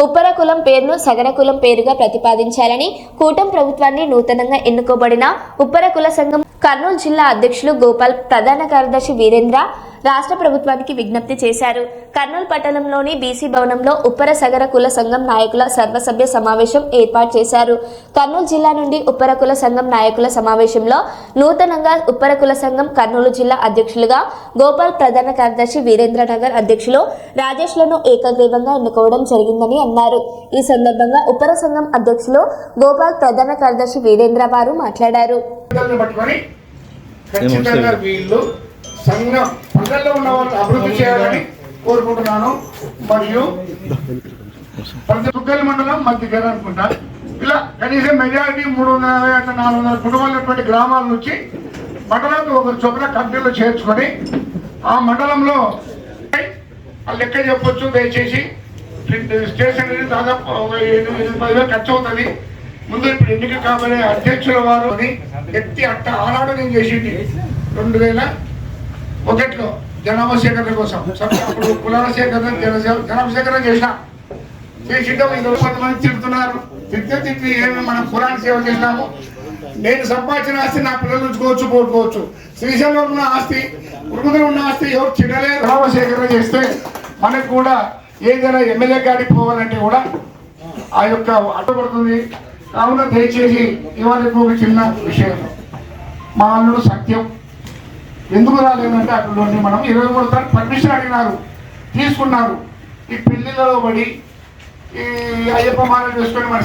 ఉప్పర కులం పేరును సగర కులం పేరుగా ప్రతిపాదించాలని కూటం ప్రభుత్వాన్ని నూతనంగా ఎన్నుకోబడిన ఉప్పర కుల సంఘం కర్నూలు జిల్లా అధ్యక్షులు గోపాల్ ప్రధాన కార్యదర్శి వీరేంద్ర రాష్ట్ర ప్రభుత్వానికి విజ్ఞప్తి చేశారు. కర్నూలు పట్టణంలోని బీసీ భవనంలో ఉప్పర సగర కుల సంఘం నాయకుల సర్వసభ్య సమావేశం ఏర్పాటు చేశారు. కర్నూలు జిల్లా నుండి ఉప్పర కుల సంఘం నాయకుల సమావేశంలో నూతనంగా ఉప్పర కుల సంఘం కర్నూలు జిల్లా అధ్యక్షులుగా గోపాల్ ప్రధాన కార్యదర్శి వీరేంద్రనగర్ అధ్యక్షులు రాజేష్లను ఏకగ్రీవంగా ఎన్నుకోవడం జరిగిందని అన్నారు. ఈ సందర్భంగా ఉప్పర సంఘం అధ్యక్షులు గోపాల్ ప్రధాన కార్యదర్శి వీరేంద్ర వారు మాట్లాడారు. ఖచ్చితంగా వీళ్ళు సంఘం ప్రజల్లో ఉన్న వాళ్ళు అభివృద్ధి చేయాలని కోరుకుంటున్నాను. మరియు ప్రతి తుగ్గలి మండలం మధ్య అనుకుంటా. ఇలా కనీసం మెజారిటీ మూడు వందల యాభై అంటే నాలుగు వందల కుటుంబాలు గ్రామాల నుంచి మండలానికి ఒకరు చొప్పున కంపెనీలో చేర్చుకొని ఆ మండలంలో ఆ లెక్క చెప్పొచ్చు దయచేసి. స్టేషన్ దాదాపు ఒక ఎనిమిది ఎనిమిది పది వేలు ఖర్చు అవుతుంది. ముందు ఇప్పుడు ఎన్నిక కాబోయే అధ్యక్షుల వారు అని ఎత్తి అట్ట ఆనాడు నేను చేసింది? రెండు వేల మొదట్లో జనాభా సేకరణ కోసం అప్పుడు కులాల సేకరణ జన జనాభా సేకరణ చేసిన చెప్తున్నారు ఇందులో కొంతమంది తిడుతున్నారు. తిట్టే తిట్టి ఏమి మనం కులానికి సేవ చేసినాము. నేను సంపాదించిన ఆస్తి నా పిల్లలు ఉంచుకోవచ్చు పోట్టుకోవచ్చు శ్రీశైలంలో ఉన్న ఆస్తి ఉరుగుదల ఉన్న ఆస్తి ఎవరు చిన్నలే జనాభా సేకరణ చేస్తే మనకు కూడా ఏదైనా ఎమ్మెల్యే గాడికి పోవాలంటే కూడా ఆ యొక్క అడ్డుపడుతుంది. కావున దయచేసి ఇవాళ చిన్న విషయం. మా అల్లుడు సత్యం. ఎందుకు రాలేదంటే అక్కడ మనం ఇరవై మూడు సార్లు పర్మిషన్ అడిగినారు. తీసుకున్నారు. ఈ పెళ్ళిలో పడి ఈ అయ్యప్ప మాల చేసుకొని మన